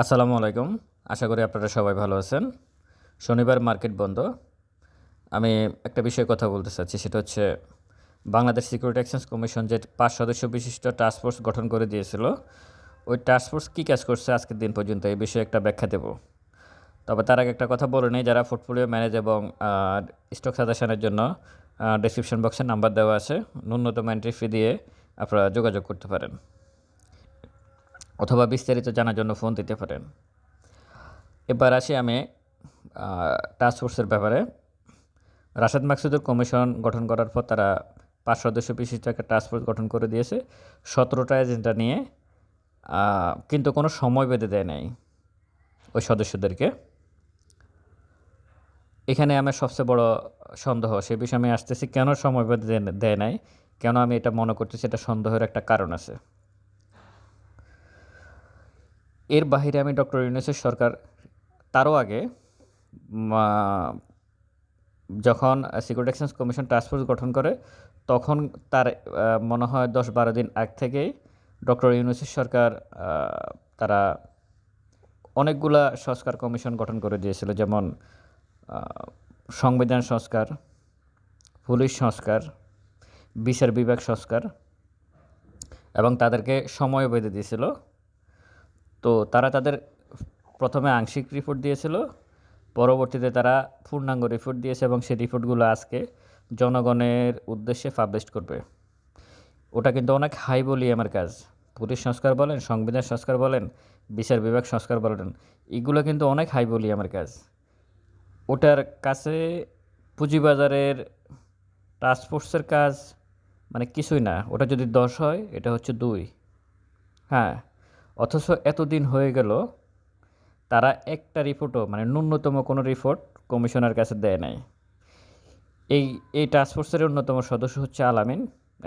আসসালামু আলাইকুম। আশা করি আপনারা সবাই ভালো আছেন। শনিবার মার্কেট বন্ধ। আমি একটা বিষয়ে কথা বলতে চাচ্ছি, সেটা হচ্ছে বাংলাদেশ সিকিউরিটি এক্সচেঞ্জ কমিশন যে পাঁচ সদস্য বিশিষ্ট টাস্কফোর্স গঠন করে দিয়েছিল, ওই টাস্কফোর্স কী কাজ করছে আজকের দিন পর্যন্ত এই বিষয়ে একটা ব্যাখ্যা দেব। তবে তার আগে একটা কথা বলে নিই, যারা পোর্টফোলিও ম্যানেজ এবং স্টক সাজেশনের জন্য ডিসক্রিপশন বক্সে নাম্বার দেওয়া আছে, ন্যূনতম এন্ট্রি ফি দিয়ে আপনারা যোগাযোগ করতে পারেন। অথবা বিস্তারিত জানার জন্য ফোন দিতে পারেন। এবার আসি আমি টাস্ক ফোর্সের ব্যাপারে। রাশাদ মাকসুদের কমিশন গঠন করার পর তারা পাঁচ সদস্য বিশিষ্ট একটা টাস্ক ফোর্স গঠন করে দিয়েছে। সতেরোটা এজেন্ডা নিয়ে কিন্তু কোনো সময় বেঁধে দেয় নাই ওই সদস্যদেরকে। এখানে আমার সবচেয়ে বড় সন্দেহ সে বিষয়ে আমি আসতেছি, কেন সময় বেঁধে দেয় নাই, কেন আমি এটা মনে করতেছি, এটা সন্দেহের একটা কারণ আছে। এর বাহিরে আমি ডক্টর ইউনুসের সরকার, তারও আগে যখন সিকিউরিটি এক্সচেঞ্জ কমিশন টাস্কফোর্স গঠন করে, তখন তার মনে হয় দশ বারো দিন আগ থেকেই ডক্টর ইউনুসের সরকার তারা অনেকগুলা সংস্কার কমিশন গঠন করে দিয়েছিল, যেমন সংবিধান সংস্কার, পুলিশ সংস্কার, বিচার বিভাগ সংস্কার, এবং তাদেরকে সময় বেঁধে দিয়েছিল। তো তারা তাদের প্রথমে আংশিক রিপোর্ট দিয়েছিল, পরবর্তীতে তারা পূর্ণাঙ্গ রিপোর্ট দিয়েছে এবং সেই রিপোর্টগুলো আজকে জনগণের উদ্দেশ্যে পাবলিশ করবে। ওটা কিন্তু অনেক হাই বলি আমার কাজ। পুলিশ সংস্কার বলেন, সংবিধান সংস্কার বলেন, বিচার বিভাগ সংস্কার বলেন, এগুলো কিন্তু অনেক হাই বলি আমার কাজ। ওটার কাছে পুঁজিবাজারের টাস্কফোর্সের কাজ মানে কিছুই না। ওটা যদি দশ হয়, এটা হচ্ছে দুই। হ্যাঁ অথচ এতদিন হয়ে গেল, তারা একটা রিপোর্টও মানে ন্যূনতম কোনো রিপোর্ট কমিশনার কাছে দেয় নাই। এই এই টাস্কফোর্সের অন্যতম সদস্য হচ্ছে আলামিন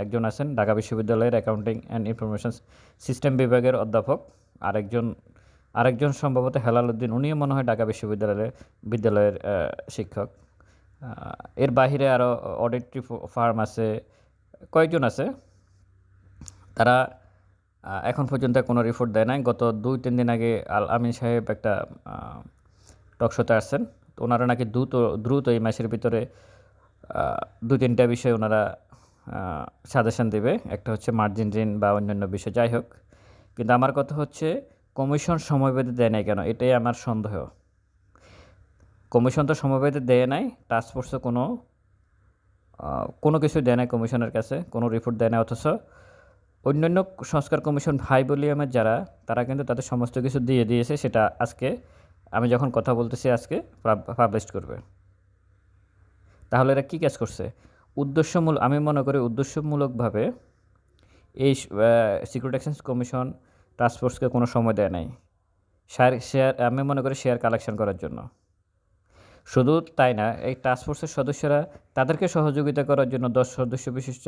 একজন আছেন ঢাকা বিশ্ববিদ্যালয়ের অ্যাকাউন্টিং অ্যান্ড ইনফরমেশন সিস্টেম বিভাগের অধ্যাপক, আরেকজন আরেকজন সম্ভবত হেলাল উদ্দিন, উনিও মনে হয় ঢাকা বিশ্ববিদ্যালয়ের, বিদ্যালয়ের শিক্ষক। এর বাহিরে আরও অডিট ফার্ম আছে, কয়েকজন আছে। তারা এখন পর্যন্ত কোনো রিপোর্ট দেয় নাই। গত দুই, তিন দিন আগে আল আমিন সাহেব একটা টকশোতে আসছেন। তো ওনারা নাকি দ্রুত দ্রুত এই মাসের ভিতরে দু তিনটা বিষয় ওনারা সাজেশন দেবে। একটা হচ্ছে মার্জিন ঋণ বা অন্যান্য বিষয়, যাই হোক। কিন্তু আমার কথা হচ্ছে কমিশন সময় বেঁধে দেয় নাই কেন? এটাই আমার সন্দেহ। কমিশন তো সময় বেঁধে দেয় নাই টাস্কফোর্সে কোনো কোনো কিছু দেয় নাই কমিশনের কাছে, কোনো রিপোর্ট দেয় না অথচ অন্যান্য সংস্কার কমিশন ভাই বলি আমার যারা, তারা কিন্তু তাদের সমস্ত কিছু দিয়ে দিয়েছে, সেটা আজকে আমি যখন কথা বলতেছি আজকে পাবলিশ করবে। তাহলে এরা কী কাজ করছে? উদ্দেশ্যমূলক আমি মনে করি উদ্দেশ্যমূলকভাবে এই সিকিউরিটি এক্সচেঞ্জ কমিশন টাস্কফোর্সকে কোনো সময় দেয় নাই। শেয়ার শেয়ার আমি মনে করি শেয়ার কালেকশন করার জন্য। শুধু তাই না, এই টাস্কফোর্সের সদস্যরা তাদেরকে সহযোগিতা করার জন্য দশ সদস্য বিশিষ্ট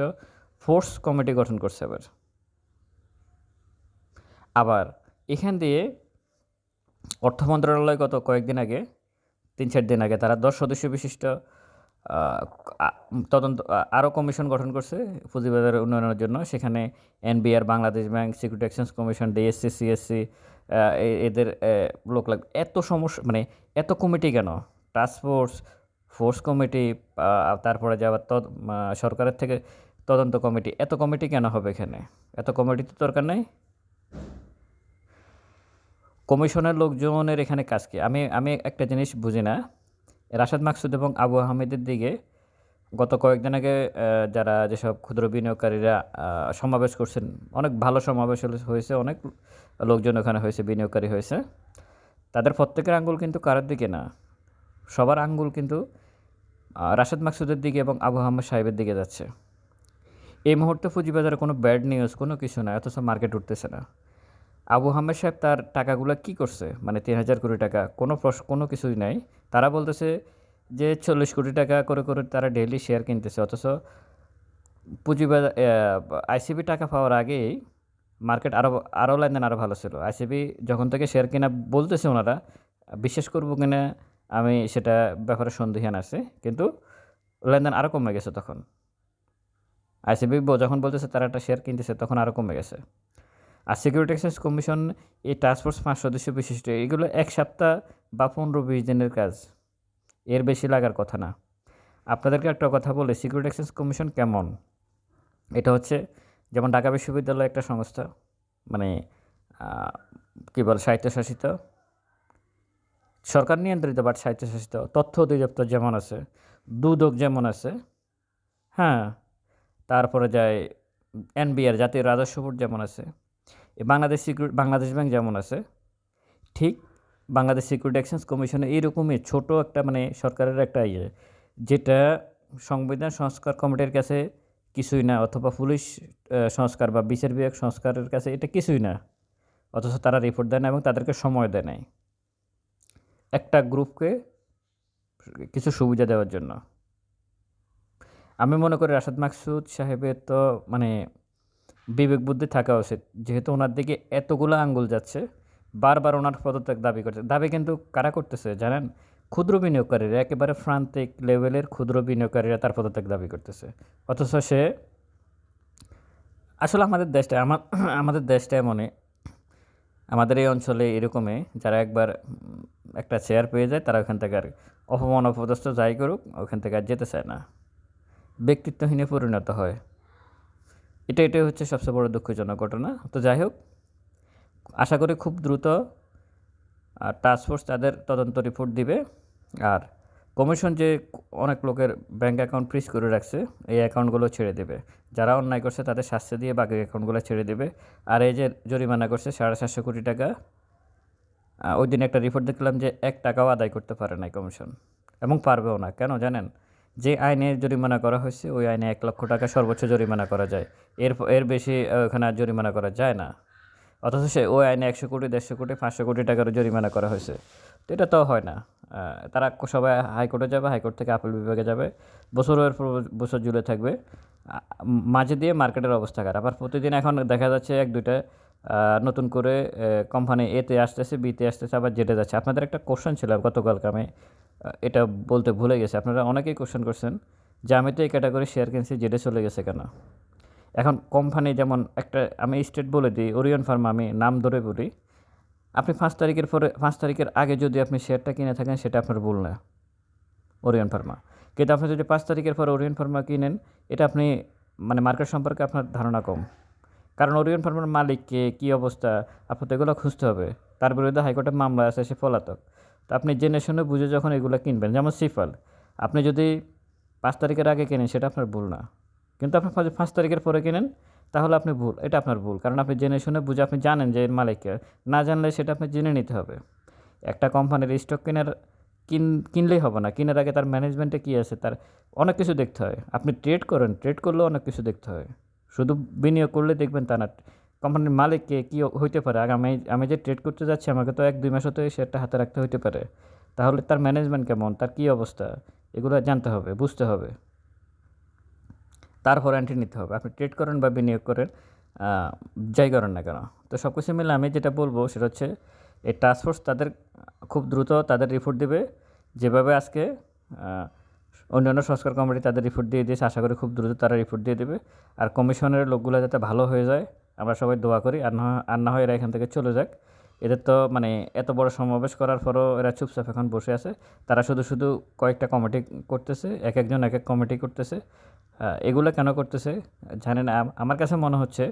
ফোর্স কমিটি গঠন করছে আবার। আবার এখান দিয়ে অর্থ মন্ত্রণালয় গত কয়েকদিন আগে, তিন চার দিন আগে তারা দশ সদস্য বিশিষ্ট তদন্ত আরও কমিশন গঠন করছে পুঁজিবাজারের উন্নয়নের জন্য। সেখানে NBR, Bangladesh bank, security exchange commission, DSC, CSC এদের লোক লাগবে এত সমস্যা মানে এত কমিটি কেন? টাস্ক ফোর্স ফোর্স কমিটি তারপরে যাবার তদ সরকারের থেকে তদন্ত কমিটি, এত কমিটি কেন হবে এখানে? এত কমিটি তো দরকার নেই। কমিশনের লোকজনের এখানে কাজ কি? আমি আমি একটা জিনিস বুঝি না। রাশাদ মাকসুদ এবং আবু আহমেদের দিকে গত কয়েকদিন আগে যারা যেসব ক্ষুদ্র বিনিয়োগকারীরা সমাবেশ করছেন, অনেক ভালো সমাবেশ হয়েছে, অনেক লোকজন ওখানে হয়েছে, বিনিয়োগকারী হয়েছে। তাদের প্রত্যেকের আঙ্গুল কিন্তু কারোর দিকে না। সবার আঙ্গুল কিন্তু রাশাদ মাকসুদের দিকে এবং আবু আহমেদ সাহেবের দিকে যাচ্ছে। এই মুহূর্তে পুঁজিবাজারে কোনো ব্যাড নিউজ, কোনো কিছু না, অথচ মার্কেট উঠতেছে না। আবু আহমেদ সাহেব তার টাকাগুলো কি করছে? মানে তিন হাজার কোটি টাকা, কোনো প্রশ্ন কোনো কিছুই নাই। তারা বলতেছে যে চল্লিশ কোটি টাকা করে করে তারা ডেইলি শেয়ার কিনতেছে। অথচ পুঁজিবাজার আইসিবি টাকা পাওয়ার আগেই মার্কেট আরও আরও লেনদেন আরও ভালো ছিল। আইসিবি যখন থেকে শেয়ার কিনা বলতেছে ওনারা, বিশ্বাস করব কিনা আমি সেটা ব্যাপারে সন্দেহান আছে। কিন্তু লেনদেন আরও কমে গেছে তখন। আইসিবি যখন বলতেছে তারা একটা শেয়ার কিনতেছে, তখন আরও কমে গেছে। আর সিকিউরিটি এক্সচেঞ্জ কমিশন এই টাস্কফোর্স পাঁচ সদস্য বিশিষ্ট এগুলো এক সপ্তাহ বা পনেরো বিশ দিনের কাজ। এর বেশি লাগার কথা না। আপনাদেরকে একটা কথা বলে সিকিউরিটি এক্সচেঞ্জ কমিশন কেমন? এটা হচ্ছে যেমন ঢাকা বিশ্ববিদ্যালয় একটা সংস্থা মানে কী বল, স্বায়ত্তশাসিত। সরকার নিয়ন্ত্রিত বাট স্বায়ত্তশাসিত। তথ্য অধিদপ্তর যেমন আছে, দুদক যেমন আছে হ্যাঁ তারপরে যায় এনবিআর জাতীয় রাজস্ব বোর্ড যেমন আছে। বাংলাদেশ সিকিউরিটি বাংলাদেশ ব্যাংক যেমন আছে, ঠিক বাংলাদেশ সিকিউরিটি এক্সচেঞ্জ কমিশনে এইরকমই ছোট একটা মানে সরকারের একটা ইয়ে যেটা সংবিধান সংস্কার কমিটির কাছে কিছুই না, অথবা পুলিশ সংস্কার বা বিচার বিভাগ সংস্কারের কাছে এটা কিছুই না, অথচ তারা রিপোর্ট দেয় না এবং তাদেরকে সময় দেয় নাই। একটা গ্রুপকে কিছু সুবিধা দেওয়ার জন্য। আমি মনে করি রাশাদ মাকসুদ সাহেবের তো মানে বিবেক বুদ্ধি থাকা উচিত। যেহেতু ওনার দিকে এতগুলো আঙ্গুল যাচ্ছে, বারবার ওনার পদত্যাগ দাবি করছে। দাবি কিন্তু কারা করতেছে জানেন? ক্ষুদ্র বিনিয়োগকারীরা, একেবারে প্রান্তিক লেভেলের ক্ষুদ্র বিনিয়োগকারীরা তার পদত্যাগ দাবি করতেছে। অথচ সে আসলে আমাদের দেশটা আমার আমাদের দেশটা এমনই। আমাদের এই অঞ্চলে এরকমই, যারা একবার একটা চেয়ার পেয়ে যায়, তারা ওখান থেকে আর অপমান অপদস্থ যাই করুক, ওখান থেকে আর যেতে চায় না। ব্যক্তিত্বহীনে পরিণত হয়। এটা, এটাই হচ্ছে সবচেয়ে বড় দুঃখজনক ঘটনা। তো যাই হোক, আশা করি খুব দ্রুত টাস্কফোর্স তাদের তদন্ত রিপোর্ট দিবে। আর কমিশন যে অনেক লোকের ব্যাঙ্ক অ্যাকাউন্ট ফ্রিজ করে রাখছে, এই অ্যাকাউন্টগুলো ছেড়ে দেবে। যারা অন্যায় করছে তাদের শাস্তি দিয়ে বাকি অ্যাকাউন্টগুলো ছেড়ে দেবে। আর এই যে জরিমানা করছে সাড়ে সাতশো কোটি টাকা ওই দিন একটা রিপোর্ট দেখলাম যে এক টাকাও আদায় করতে পারে না কমিশন এবং পারবেও না, কেন জানেন? যে আইনে জরিমানা করা হয়েছে, ওই আইনে এক লক্ষ টাকা সর্বোচ্চ জরিমানা করা যায়। এর এর বেশি ওখানে আর জরিমানা করা যায় না। অথচ সে, ওই আইনে একশো কোটি, দেড়শো কোটি, পাঁচশো কোটি টাকারও জরিমানা করা হয়েছে। তো এটা তো হয় না। তারা সবাই হাইকোর্টে যাবে, হাইকোর্ট থেকে আপিল বিভাগে যাবে। বছরের পর বছর জুড়ে থাকবে। মাঝে দিয়ে মার্কেটের অবস্থা খারাপ। আর প্রতিদিন এখন দেখা যাচ্ছে এক, দুইটা নতুন করে কোম্পানি এতে আসতেছে বিতে আসতেছে, আবার জেটে যাচ্ছে। আপনাদের একটা কোশ্চেন ছিল গতকালকে আমি এটা বলতে ভুলে গেছে। আপনারা অনেকেই কোশ্চেন করছেন যে আমি তো এই ক্যাটাগরি শেয়ার কিনছি জেডে চলে গেছে কেন? এখন কোম্পানি যেমন একটা, আমি স্টেট বলে দিই ওরিয়ন ফার্মা আমি নাম ধরে বলি। আপনি পাঁচ তারিখের পরে, পাঁচ তারিখের আগে যদি আপনি শেয়ারটা কিনে থাকেন, সেটা আপনার ভুল না ওরিয়ন ফার্মা কিন্তু আপনি যদি পাঁচ তারিখের পরে ওরিয়ন ফার্মা কিনেন, এটা আপনি মানে মার্কেট সম্পর্কে আপনার ধারণা কম। কারণ ওরিয়ন ফার্মার মালিককে কী অবস্থা, আপনার তো এগুলো খুঁজতে হবে। তার বিরুদ্ধে হাইকোর্টের মামলা আছে, সে পলাতক। তো আপনি জেনে শুনে বুঝে যখন এগুলো কিনবেন, যেমন সিফল, আপনি যদি পাঁচ তারিখের আগে কেনেন, সেটা আপনার ভুল না। কিন্তু আপনি পাঁচ- তারিখের পরে কেনেন, তাহলে আপনি ভুল, এটা আপনার ভুল। কারণ আপনি জেনে শুনে বুঝে আপনি জানেন যে এর মালিককে, না জানলে সেটা আপনি জেনে নিতে হবে। একটা কোম্পানির স্টক কেনার, কিন, কিনলেই হবে না, কেনার আগে তার ম্যানেজমেন্টে কী আছে, তার অনেক কিছু দেখতে হয়। আপনি ট্রেড করেন, ট্রেড করলেও অনেক কিছু দেখতে হয়। শুধু বিনিয়োগ করলে দেখবেন তা না কোম্পানির মালিককে কী হইতে পারে? আগে আমি আমি যে ট্রেড করতে যাচ্ছি, আমাকে তো এক, দুই মাসও তো এই শেয়ারটা হাতে রাখতে হইতে পারে। তাহলে তার ম্যানেজমেন্ট কেমন? তার কী অবস্থা? এগুলো জানতে হবে, বুঝতে হবে। তারপর এন্ট্রি নিতে হবে। আপনি ট্রেড করেন বা বিনিয়োগ করেন যাই করেন না কেন। তো সব কিছু মিলে আমি যেটা বলব সেটা হচ্ছে, এই টাস্কফোর্স তাদের খুব দ্রুত তাদের রিপোর্ট দেবে। যেভাবে আজকে অন্যান্য সংস্কার কমিটি তাদের রিপোর্ট দিয়ে দিয়েছে, আশা করি খুব দ্রুত তারা রিপোর্ট দিয়ে দেবে। আর কমিশনের লোকগুলো যাতে ভালো হয়ে যায় আমরা সবাই দোয়া করি। আর না আর না হয় এরা এখান থেকে চলে যাক। এদের তো মানে এত বড় সমাবেশ করার পরও এরা চুপচাপ এখন বসে আছে। তারা শুধু শুধু কয়েকটা কমিটি করতেছে, এক একজন এক এক কমিটি করতেছে। এগুলো কেন করতেছে জানেন আম- আমার কাছে মনে হচ্ছে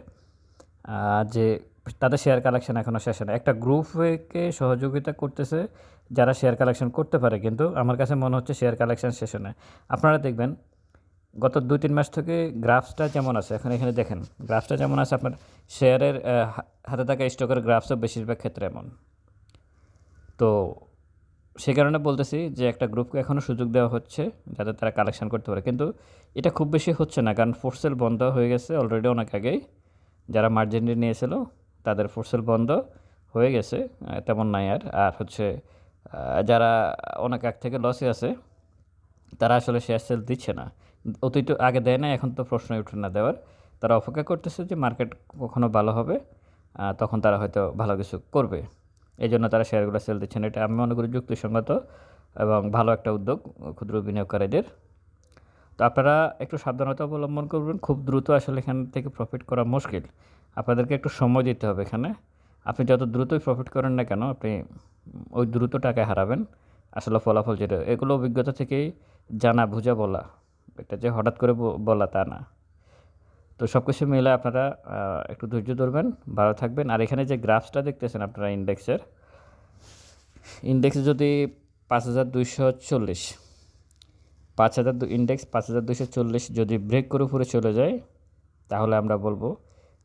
যে তাদের শেয়ার কালেকশন এখনও শেষ হয় না। একটা গ্রুপকে সহযোগিতা করতেছে যারা শেয়ার কালেকশন করতে পারে, কিন্তু আমার কাছে মনে হচ্ছে শেয়ার কালেকশন শেষ হয় না। আপনারা দেখবেন গত দুই তিন মাস থেকে গ্রাফসটা যেমন আছে, এখন এখানে দেখেন, গ্রাফসটা যেমন আছে, আপনার শেয়ারের হাতে থাকা স্টকের গ্রাফসও বেশিরভাগ ক্ষেত্রে এমন। তো সে কারণে বলতেছি যে একটা গ্রুপকে এখনও সুযোগ দেওয়া হচ্ছে যাতে তারা কালেকশন করতে পারে। কিন্তু এটা খুব বেশি হচ্ছে না, কারণ ফোর্সেল বন্ধ হয়ে গেছে অলরেডি অনেক আগেই। যারা মার্জেন্টি নিয়েছিল, তাদের ফোর্সেল বন্ধ হয়ে গেছে তেমন নাই আর। আর হচ্ছে যারা অনেক আগ থেকে লসে আছে, তারা আসলে শেয়ার সেল দিচ্ছে না। অতীত আগে দেয় না এখন তো প্রশ্নই উঠে না দেওয়ার। তারা অপেক্ষা করতেছে যে মার্কেট কখনো ভালো হবে তখন তারা হয়তো ভালো কিছু করবে। এই জন্য তারা শেয়ারগুলো সেল দিচ্ছে না এটা আমি মনে করি যুক্তিসঙ্গত এবং ভালো একটা উদ্যোগ ক্ষুদ্র বিনিয়োগকারীদের। তো আপনারা একটু সাবধানতা অবলম্বন করবেন, খুব দ্রুত আসলে এখান থেকে প্রফিট করা মুশকিল। আপনাদেরকে একটু সময় দিতে হবে এখানে। আপনি যত দ্রুতই প্রফিট করেন না কেন, আপনি ওই দ্রুত টাকায় হারাবেন। আসলে ফলাফল যেটা, এগুলো অভিজ্ঞতা থেকেই জানা, বুঝা, বলা। এটা যে হঠাৎ করে বলা তা না। তো সব কিছু মিলে আপনারা একটু ধৈর্য ধরবেন, ভালো থাকবেন। আর এখানে যে গ্রাফসটা দেখতেছেন আপনারা ইন্ডেক্সের, ইন্ডেক্স যদি পাঁচ হাজার দুইশো চল্লিশ, পাঁচ হাজার ইন্ডেক্স পাঁচ হাজার দুইশো চল্লিশ যদি ব্রেক করে উপরে চলে যায়, তাহলে আমরা বলব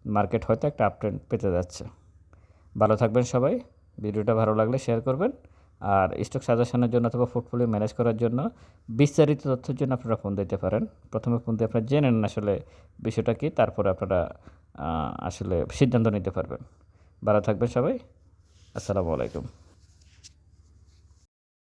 মার্কেট হয়তো একটা আপট্রেন্ড পেতে যাচ্ছে। ভালো থাকবেন সবাই, ভিডিওটা ভালো লাগলে শেয়ার করবেন। আর স্টক সাজেশনের জন্য অথবা পোর্টফোলিও ম্যানেজ করার জন্য বিস্তারিত তথ্যের জন্য আপনারা ফোন দিতে পারেন। প্রথমে ফোন দিয়ে আপনারা জেনে নেন আসলে বিষয়টা কী, তারপরে আপনারা আসলে সিদ্ধান্ত নিতে পারবেন। ভালো থাকবেন সবাই। আসসালামু আলাইকুম।